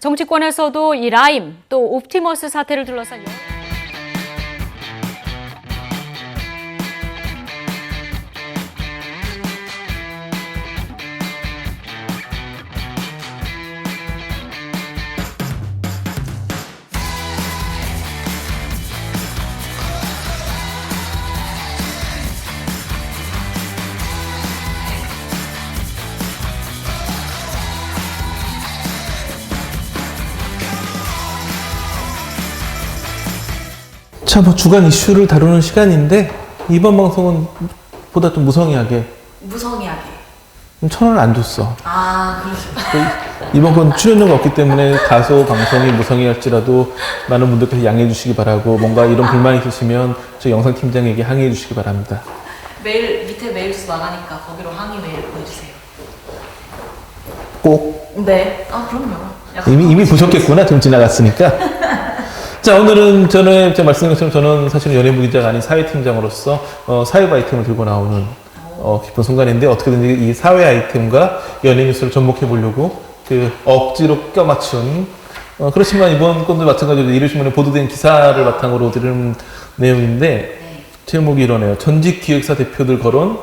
정치권에서도 이 라임 또 옵티머스 사태를 둘러싼 뭐 주간 이슈를 다루는 시간인데 이번 방송은 보다 좀 무성의하게 무성의하게. 천 원을 안 줬어. 아, 그러시 이번 건 출연료가 없기 때문에 다소 방송이 무성의할지라도 많은 분들께서 양해해 주시기 바라고 뭔가 이런 불만이 있으시면 저 영상 팀장에게 항의해 주시기 바랍니다. 메일 밑에 메일 수 나가니까 거기로 항의 메일 보내주세요. 꼭 네. 아 그럼요. 약간 이미 이미 보셨겠구나 좀 지나갔으니까. 자 오늘은 전에 제가 말씀드린 것처럼 저는 사실 연예부 기자가 아닌 사회팀장으로서 어, 사회 아이템을 들고 나오는 어, 기쁜 순간인데 어떻게든지 이 사회 아이템과 연예 뉴스를 접목해 보려고 그 억지로 껴맞춘 어, 그렇지만 이번 건도 마찬가지로 이르신문에 보도된 기사를 바탕으로 들은 내용인데 네. 제목이 이러네요. 전직 기획사 대표들 거론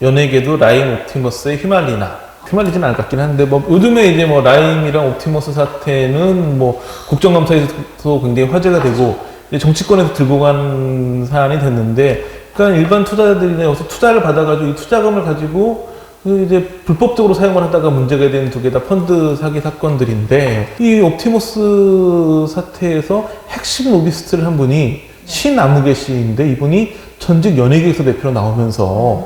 연예계도 라임 옵티머스에 휘말리나. 휘말리진 않을 것 같긴 한데, 뭐, 요즘에 이제 뭐, 라임이랑 옵티머스 사태는 뭐, 국정감사에서도 굉장히 화제가 되고, 정치권에서 들고 간 사안이 됐는데, 그러니까 일반 투자자들이나 여기서 투자를 받아가지고 이 투자금을 가지고 그 이제 불법적으로 사용을 하다가 문제가 된 두 개 다 펀드 사기 사건들인데 이 옵티머스 사태에서 핵심 로비스트를 한 분이 신아무개 씨인데 이분이 전직 연예계에서 대표로 나오면서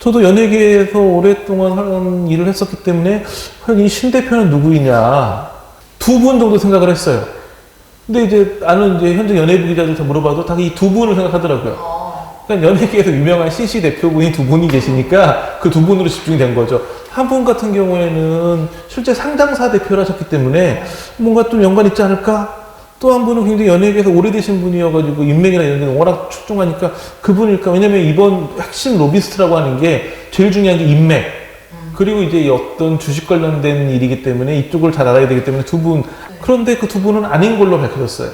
저도 연예계에서 오랫동안 하는 일을 했었기 때문에 과연 이신 대표는 누구이냐 두 분 정도 생각을 했어요. 근데 이제 아는 이제 현재 연예부 기자들한테 물어봐도 다 이 두 분을 생각하더라고요. 어, 그러니까 연예계에서 유명한 CC 대표분이 두 분이 계시니까 그 두 분으로 집중이 된 거죠. 한 분 같은 경우에는 실제 상장사 대표를 하셨기 때문에 뭔가 좀 연관 있지 않을까? 또 한 분은 굉장히 연예계에서 오래되신 분이어가지고 인맥이나 이런 게 워낙 출중하니까 그분일까? 왜냐면 이번 핵심 로비스트라고 하는 게 제일 중요한 게 인맥. 그리고 이제 어떤 주식 관련된 일이기 때문에 이쪽을 잘 알아야 되기 때문에 두 분. 그런데 그 두 분은 아닌 걸로 밝혀졌어요.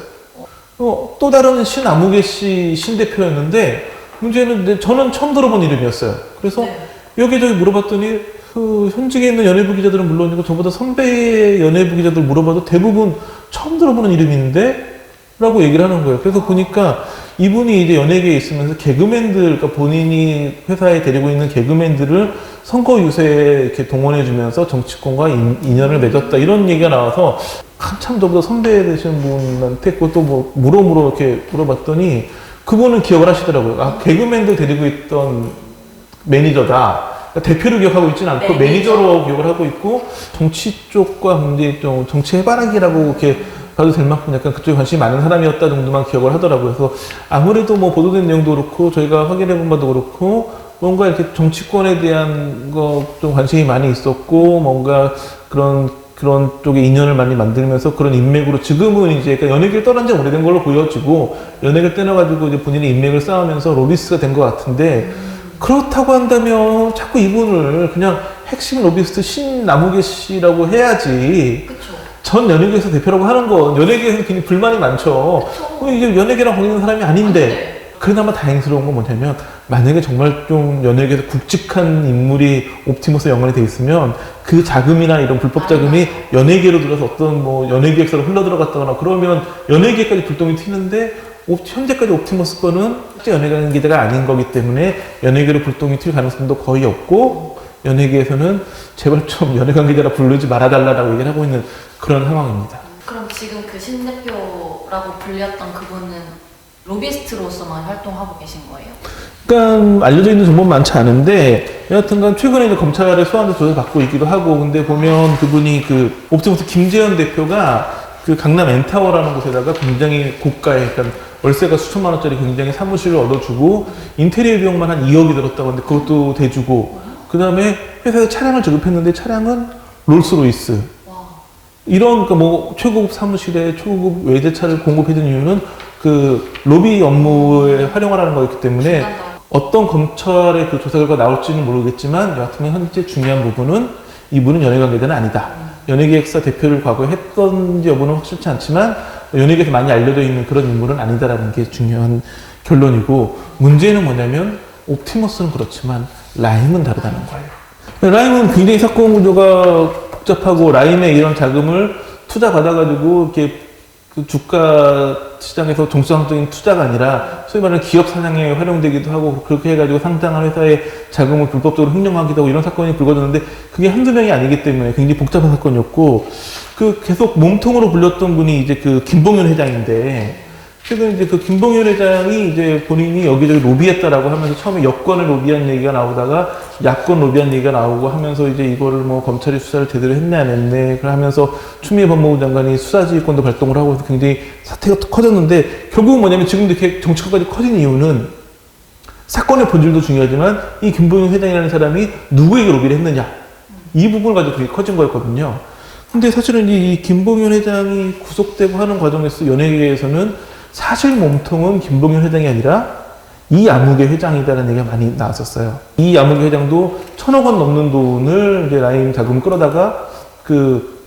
어, 또 다른 신아무개 씨 신 대표였는데 문제는 이제 저는 처음 들어본 이름이었어요. 그래서 네. 여기저기 물어봤더니 그 현직에 있는 연예부 기자들은 물론이고 저보다 선배 연예부 기자들 물어봐도 대부분 처음 들어보는 이름인데 라고 얘기를 하는 거예요. 그래서 보니까 이분이 이제 연예계에 있으면서 개그맨들, 그러니까 본인이 회사에 데리고 있는 개그맨들을 선거 유세에 이렇게 동원해주면서 정치권과 인, 인연을 맺었다. 이런 얘기가 나와서 한참 저보다 선배 되시는 분한테 그것도 뭐 물어 물어 이렇게 물어봤더니 그분은 기억을 하시더라고요. 아, 개그맨들 데리고 있던 매니저다. 그러니까 대표를 기억하고 있지는 않고 네, 매니저로 기억을 하고 있고 정치 쪽과 굉장히 좀 정치 해바라기라고 이렇게 봐도 될 만큼 약간 그쪽에 관심이 많은 사람이었다 정도만 기억을 하더라고요. 그래서 아무래도 뭐 보도된 내용도 그렇고 저희가 확인해 본 바도 그렇고 뭔가 이렇게 정치권에 대한 거 좀 관심이 많이 있었고 뭔가 그런 그런 쪽에 인연을 많이 만들면서 그런 인맥으로 지금은 이제 그러니까 연예계를 떠난 지 오래된 걸로 보여지고 연예계를 떼어가지고 이제 본인의 인맥을 쌓으면서 로비스가 된 것 같은데 그렇다고 한다면 자꾸 이분을 그냥 핵심 로비스트 신나무개 씨라고 해야지 그쵸. 전 연예계에서 대표라고 하는 건 연예계에서 굉장히 불만이 많죠. 어, 이게 연예계랑 거리는 사람이 아닌데 그나마 다행스러운 건 뭐냐면 만약에 정말 좀 연예계에서 굵직한 인물이 옵티머스 연관이 돼 있으면 그 자금이나 이런 불법 자금이 연예계로 들어서 어떤 뭐 연예기획사로 흘러 들어갔다거나 그러면 연예계까지 불똥이 튀는데 옵- 현재까지 옵티머스 거는 실제 연예관 기자가 아닌 거기 때문에 연예계로 불똥이 튈 가능성도 거의 없고 연예계에서는 제발 좀 연예관 기자라 부르지 말아달라고 얘기를 하고 있는 그런 상황입니다. 그럼 지금 그 신 대표라고 불렸던 그분은 로비스트로서만 활동하고 계신 거예요? 그러니까 알려져 있는 정보는 많지 않은데 여하튼간 최근에 이제 검찰의 소환도 조사 받고 있기도 하고 근데 보면 그분이 그 옵티머스 김재현 대표가 그 강남 엔타워라는 곳에다가 굉장히 고가의 그러니까 월세가 수천만 원짜리 굉장히 사무실을 얻어주고 인테리어 비용만 한 2억이 들었다고 하는데 그것도 대주고 그 다음에 회사에 차량을 지급했는데 차량은 롤스로이스 와. 이런 그뭐 최고급 사무실에 초고급 외제차를 공급해준 이유는 그 로비 업무에 활용하라는 거였기 때문에. 어떤 검찰의 그 조사 결과 나올지는 모르겠지만 여하튼 현재 중요한 부분은 이분은 연예관계자는 아니다. 연예기획사 대표를 과거에 했던지 여부는 확실치 않지만 연예계에서 많이 알려져 있는 그런 인물은 아니다라는 게 중요한 결론이고 문제는 뭐냐면 옵티머스는 그렇지만 라임은 다르다는 거예요. 라임은 굉장히 사건 구조가 복잡하고 라임의 이런 자금을 투자 받아가지고 이렇게 그 주가 시장에서 정상적인 투자가 아니라 소위 말하는 기업 사냥에 활용되기도 하고 그렇게 해가지고 상장한 회사의 자금을 불법적으로 횡령하기도 하고 이런 사건이 불거졌는데 그게 한두 명이 아니기 때문에 굉장히 복잡한 사건이었고 그 계속 몸통으로 불렸던 분이 이제 그 김봉현 회장인데 최근 이제 그 김봉현 회장이 이제 본인이 여기저기 로비했다라고 하면서 처음에 여권을 로비한 얘기가 나오다가 야권 로비한 얘기가 나오고 하면서 이제 이거를 뭐 검찰이 수사를 제대로 했네 안 했네 그걸 하면서 추미애 법무부 장관이 수사지휘권도 발동을 하고 굉장히 사태가 또 커졌는데 결국은 뭐냐면 지금도 이렇게 정치권까지 커진 이유는 사건의 본질도 중요하지만 이 김봉현 회장이라는 사람이 누구에게 로비를 했느냐 이 부분을 가지고 되게 커진 거였거든요. 근데 사실은 이 김봉현 회장이 구속되고 하는 과정에서 연예계에서는 사실 몸통은 김봉현 회장이 아니라 이 암흑의 회장이다라는 얘기가 많이 나왔었어요. 이 암흑의 회장도 천억 원 넘는 돈을 이제 라임 자금 끌어다가 그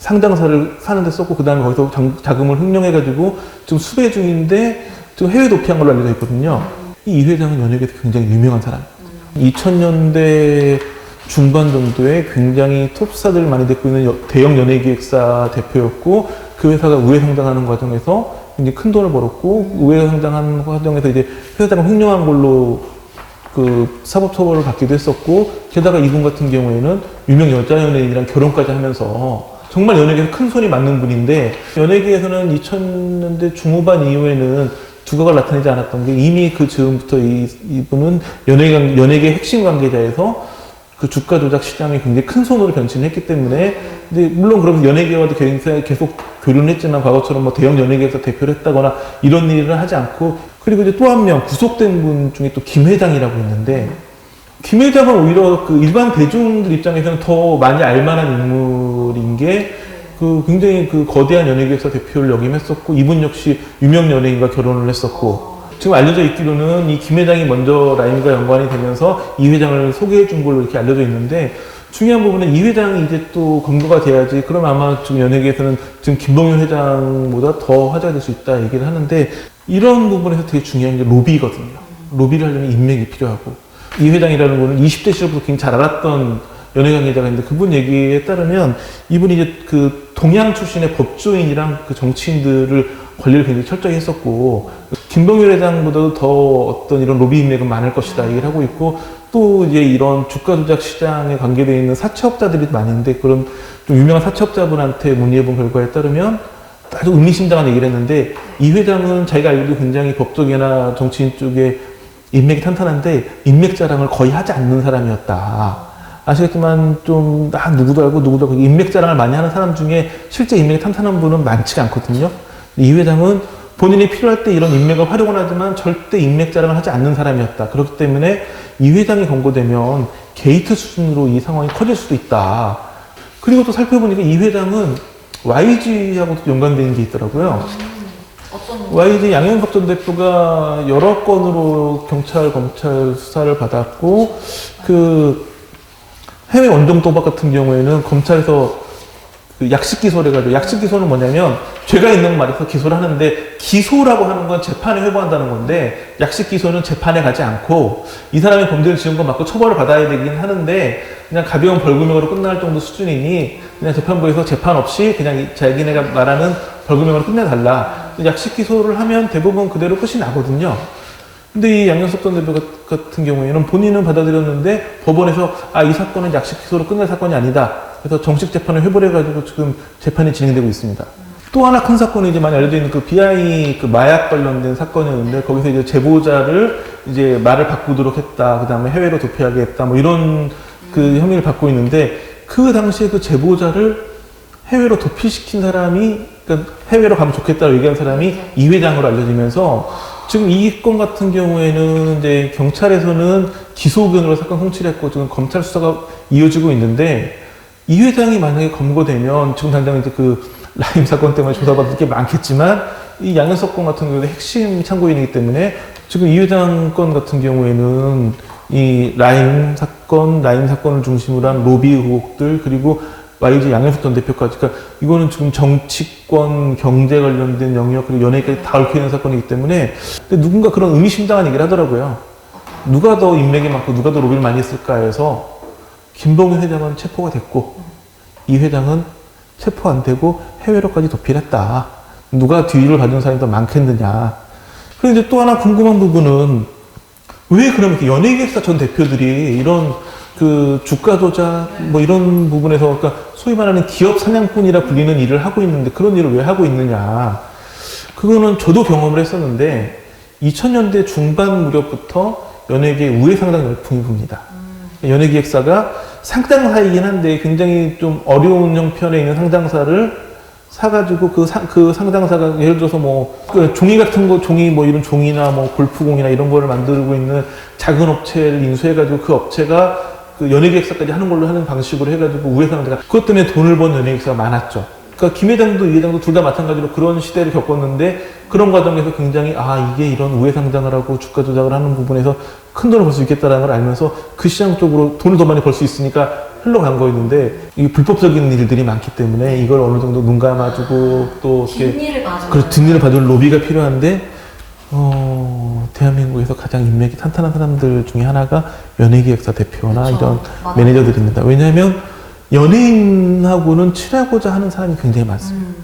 상장사를 사는데 썼고 그 다음에 거기서 장- 자금을 횡령해가지고 지금 수배 중인데 지금 해외 도피한 걸로 알려져 있거든요. 이이 회장은 연예계에서 굉장히 유명한 사람. 2000년대 중반 정도에 굉장히 톱스타들 많이 데리고 있는 여- 대형 연예기획사 대표였고 그 회사가 우회 상장하는 과정에서 굉장히 큰 돈을 벌었고 우회 상장하는 과정에서 이제 회사가 횡령한 걸로 그 사법 처벌을 받기도 했었고 게다가 이분 같은 경우에는 유명 여자 연예인이랑 결혼까지 하면서 정말 연예계에서 큰 손이 맞는 분인데 연예계에서는 2000년대 중후반 이후에는 두각을 나타내지 않았던 게 이미 그 즈음부터 이, 이분은 연예계, 관- 연예계 핵심 관계자에서 그 주가 조작 시장에 굉장히 큰 손으로 변신했기 때문에 근데 물론 그럼 연예계와도 계속 교류는 했지만 과거처럼 뭐 대형 연예계에서 대표를 했다거나 이런 일을 하지 않고 그리고 이제 또 한 명 구속된 분 중에 또 김 회장이라고 있는데 김 회장은 오히려 그 일반 대중들 입장에서는 더 많이 알만한 인물인 게 그 굉장히 그 거대한 연예계에서 대표를 역임했었고 이분 역시 유명 연예인과 결혼을 했었고 지금 알려져 있기로는 이 김 회장이 먼저 라임과 연관이 되면서 이 회장을 소개해 준 걸로 이렇게 알려져 있는데 중요한 부분은 이 회장이 이제 또 검거가 돼야지 그럼 아마 지금 연예계에서는 지금 김동현 회장보다 더 화제가 될 수 있다 얘기를 하는데 이런 부분에서 되게 중요한 게 로비거든요. 로비를 하려면 인맥이 필요하고 이 회장이라는 분은 20대 시절부터 굉장히 잘 알았던 연예 관계자가 있는데 그분 얘기에 따르면 이분이 이제 그 동양 출신의 법조인이랑 그 정치인들을 관리를 굉장히 철저히 했었고 김동일 회장보다도 더 어떤 이런 로비 인맥은 많을 것이다 얘기를 하고 있고 또 이제 이런 주가 조작 시장에 관계되어 있는 사채업자들이 많은데 그런 좀 유명한 사채업자분한테 문의해본 결과에 따르면 아주 의미심장한 얘기를 했는데 이 회장은 자기가 알기로 굉장히 법조계나 정치인 쪽에 인맥이 탄탄한데 인맥 자랑을 거의 하지 않는 사람이었다. 아시겠지만 좀나 누구도 알고 누구도 알고 인맥 자랑을 많이 하는 사람 중에 실제 인맥이 탄탄한 분은 많지가 않거든요. 이 회장은 본인이 필요할 때 이런 인맥을 활용을 하지만 절대 인맥 자랑을 하지 않는 사람이었다. 그렇기 때문에 이 회장이 권고되면 게이트 수준으로 이 상황이 커질 수도 있다. 그리고 또 살펴보니까 이 회장은 YG하고도 연관되어 있는 게 있더라고요. YG 양현석 전 대표가 여러 건으로 경찰, 검찰 수사를 받았고, 그 해외 원정 도박 같은 경우에는 검찰에서 그 약식 기소를 해가지고, 약식 기소는 뭐냐면, 죄가 있는 말에서 기소를 하는데, 기소라고 하는 건 재판에 회부한다는 건데, 약식 기소는 재판에 가지 않고, 이 사람이 범죄를 지은 건 맞고 처벌을 받아야 되긴 하는데, 그냥 가벼운 벌금형으로 끝날 정도 수준이니, 그냥 재판부에서 재판 없이 그냥 이- 자기네가 말하는 벌금형으로 끝내달라. 약식 기소를 하면 대부분 그대로 끝이 나거든요. 근데 이 양현석 전 대표 같- 같은 경우에는 본인은 받아들였는데 법원에서 아, 이 사건은 약식 기소로 끝날 사건이 아니다. 그래서 정식 재판을 회부해가지고 지금 재판이 진행되고 있습니다. 또 하나 큰 사건이 이제 많이 알려져 있는 그 BI 그 마약 관련된 사건이었는데 거기서 이제 제보자를 이제 말을 바꾸도록 했다. 그 다음에 해외로 도피하게 했다. 뭐 이런 그 혐의를 받고 있는데 그 당시에 그 제보자를 해외로 도피시킨 사람이 그러니까 해외로 가면 좋겠다고 얘기한 사람이 이 회장으로 알려지면서 지금 이 건 같은 경우에는 이제 경찰에서는 기소 의견으로 사건 송치했고 지금 검찰 수사가 이어지고 있는데 이 회장이 만약에 검거되면 지금 당장 이제 그 라임 사건 때문에 조사받을 게 많겠지만 이 양현석 건 같은 경우는 핵심 참고인이기 때문에 지금 이 회장 건 같은 경우에는 이 라임 사건, 라임 사건을 중심으로 한 로비 의혹들 그리고 YG 양현석 전 대표까지 그러니까 이거는 지금 정치권 경제 관련된 영역 그리고 연예계까지 다 얽혀 있는 사건이기 때문에 근데 누군가 그런 의미심장한 얘기를 하더라고요. 누가 더 인맥이 많고 누가 더 로비를 많이 했을까 해서 김봉현 회장은 체포가 됐고 이 회장은 체포 안 되고 해외로까지 도피했다. 누가 뒤를 봐준 사람이 더 많겠느냐. 그런데 이제 또 하나 궁금한 부분은 왜 그러면 연예기획사 전 대표들이 이런 그 주가 조작 뭐 이런 부분에서 그러니까 소위 말하는 기업 사냥꾼이라 불리는 일을 하고 있는데 그런 일을 왜 하고 있느냐. 그거는 저도 경험을 했었는데 2000년대 중반 무렵부터 연예계 우회 상당 열풍이 붑니다. 연예기획사가 상장사이긴 한데 굉장히 좀 어려운 형편에 있는 상장사를 사가지고 그, 상, 그 상장사가 예를 들어서 뭐, 그 종이 같은 거, 종이 뭐 이런 종이나 뭐 골프공이나 이런 거를 만들고 있는 작은 업체를 인수해가지고 그 업체가 그 연예기획사까지 하는 걸로 하는 방식으로 해가지고 우회상자가 그것 때문에 돈을 번 연예기획사가 많았죠. 그러니까 김 회장도 이 회장도 둘 다 마찬가지로 그런 시대를 겪었는데 그런 과정에서 굉장히 아 이게 이런 우회 상장을 하고 주가 조작을 하는 부분에서 큰 돈을 벌 수 있겠다라는 걸 알면서 그 시장 쪽으로 돈을 더 많이 벌 수 있으니까 흘러간 거였는데 이 불법적인 일들이 많기 때문에 이걸 어느 정도 눈 감아주고 또 이렇게 뒷일을 봐줘. 그 뒷일을 봐줄 로비가 필요한데 어, 대한민국에서 가장 인맥이 탄탄한 사람들 중에 하나가 연예기획사 대표나 그쵸. 이런 맞아요. 매니저들입니다. 왜냐하면 연예인하고는 친하고자 하는 사람이 굉장히 많습니다. 음.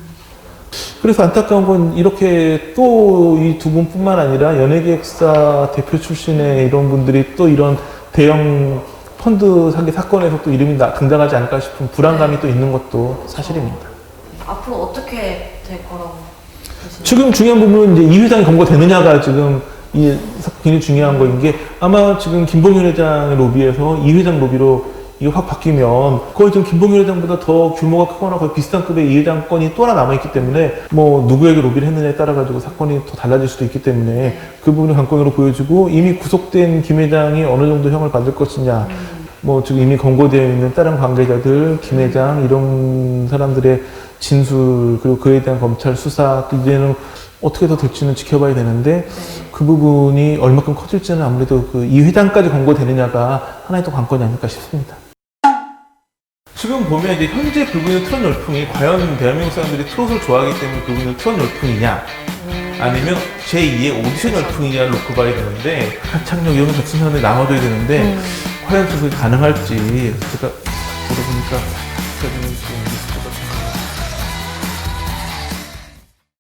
그래서 안타까운 건 이렇게 또 이 두 분뿐만 아니라 연예기획사 대표 출신의 이런 분들이 또 이런 대형 펀드 사기 사건에서 또 이름이 나- 등장하지 않을까 싶은 불안감이 또 있는 것도 사실입니다. 앞으로 어떻게 될 거라고 보시나요? 지금 중요한 부분은 이제 이 회장이 검거되느냐가 지금 이 굉장히 중요한 거인 게 아마 지금 김봉현 회장의 로비에서 이 회장 로비로 이게 확 바뀌면 거의 지금 김봉현 회장보다 더 규모가 크거나 거의 비슷한 급의 이 회장 건이 또 하나 남아있기 때문에 뭐 누구에게 로비를 했느냐에 따라 가지고 사건이 더 달라질 수도 있기 때문에 그 부분을 관건으로 보여주고 이미 구속된 김 회장이 어느 정도 형을 받을 것이냐 뭐 지금 이미 검거되어 있는 다른 관계자들, 김 회장 이런 사람들의 진술 그리고 그에 대한 검찰 수사 또 이제는 어떻게 더 될지는 지켜봐야 되는데 네. 그 부분이 얼마큼 커질지는 아무래도 그 이 회장까지 검거되느냐가 하나의 또 관건이 아닐까 싶습니다. 지금 보면 이제 현재 불고 트롯 열풍이 과연 대한민국 사람들이 트롯을 좋아하기 때문에 불고 트롯 열풍이냐? 아니면 제2의 오디션 열풍이냐를 놓고 봐야 되는데 하창력 이런 같은 사람들이 남아줘야 되는데 과연 그게 가능할지 제가 물어보니까 저는 지금